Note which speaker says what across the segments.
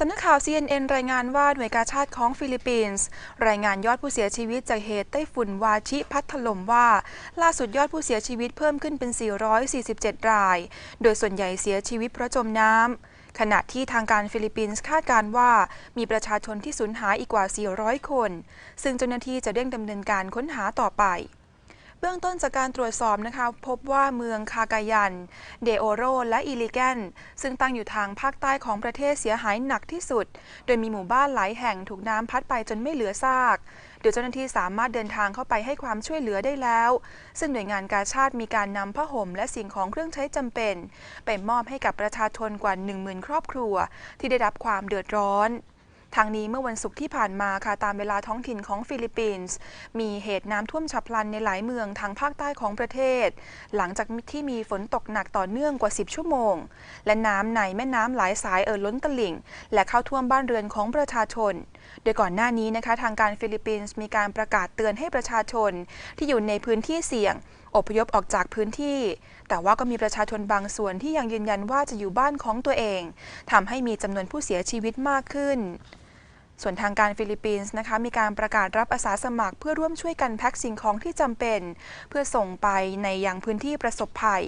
Speaker 1: สำนักข่าว CNN รายงานว่าหน่วยกาชาติของฟิลิปปินส์รายงานยอดผู้เสียชีวิตจากเหตุไต้ฝุ่นวาชิพัดถล่มว่า ล่าสุดยอดผู้เสียชีวิตเพิ่มขึ้นเป็น 447 ราย โดยส่วนใหญ่เสียชีวิตเพราะจมน้ำขณะที่ทางการฟิลิปปินส์คาดการว่า มีประชาชนที่สูญหายอีกกว่า 400 คน ซึ่งเจ้าหน้าที่จะเร่งดำเนินการค้นหาต่อไป เบื้องต้นจากการตรวจสอบนะคะพบว่าเมืองคากายัน เดโอโร และอิลิแกน ซึ่งตั้งอยู่ทางภาคใต้ของประเทศเสียหายหนักที่สุด โดยมีหมู่บ้านหลายแห่งถูกน้ำพัดไปจนไม่เหลือซากโดยเจ้าหน้าที่สามารถเดินทางเข้าไปให้ความช่วยเหลือได้แล้ว ซึ่งหน่วยงานกาชาติมีการนำผ้าห่มและสิ่งของเครื่องใช้จำเป็น ไปมอบให้กับประชาชนกว่า 10,000 ครอบครัว ที่ได้รับความเดือดร้อน ทางนี้เมื่อวันศุกร์ที่ผ่านมาค่ะตามเวลาท้องถิ่นของฟิลิปปินส์มีเหตุน้ำท่วมฉับพลันในหลายเมืองทางภาคใต้ของประเทศ หลังจากที่มีฝนตกหนักต่อเนื่องกว่า 10 ชั่วโมง และน้ำในแม่น้ำหลายสายเอ่อล้นตลิ่ง และเข้าท่วมบ้านเรือนของประชาชน โดยก่อนหน้านี้นะคะทางการฟิลิปปินส์มีการประกาศเตือนให้ประชาชนที่อยู่ในพื้นที่เสี่ยง อพยพออกจากพื้นที่ แต่ว่าก็มีประชาชนบางส่วนที่ยังยืนยันว่าจะอยู่บ้านของตัวเองทำให้มีจำนวนผู้เสียชีวิตมากขึ้น ส่วนทางการฟิลิปปินส์นะคะมีการประกาศรับอาสาสมัคร เพื่อร่วมช่วยกันแพ็คสิ่งของที่จำเป็น เพื่อส่งไปในยังพื้นที่ประสบภัย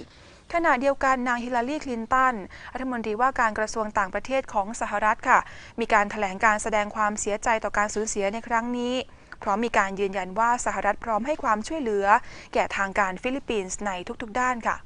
Speaker 1: ขณะเดียวกันนางฮิลลารีคลินตันรัฐมนตรีว่าการกระทรวงต่างประเทศของสหรัฐค่ะ มีการถแถลงการแสดงความเสียใจต่อการสูญเสียในครั้งนี้ พร้อมมีการยืนยันว่าสหรัฐพร้อมให้ความช่วยเหลือ แก่ทางการฟิลิปปินส์ในทุกๆ ด้านค่ะ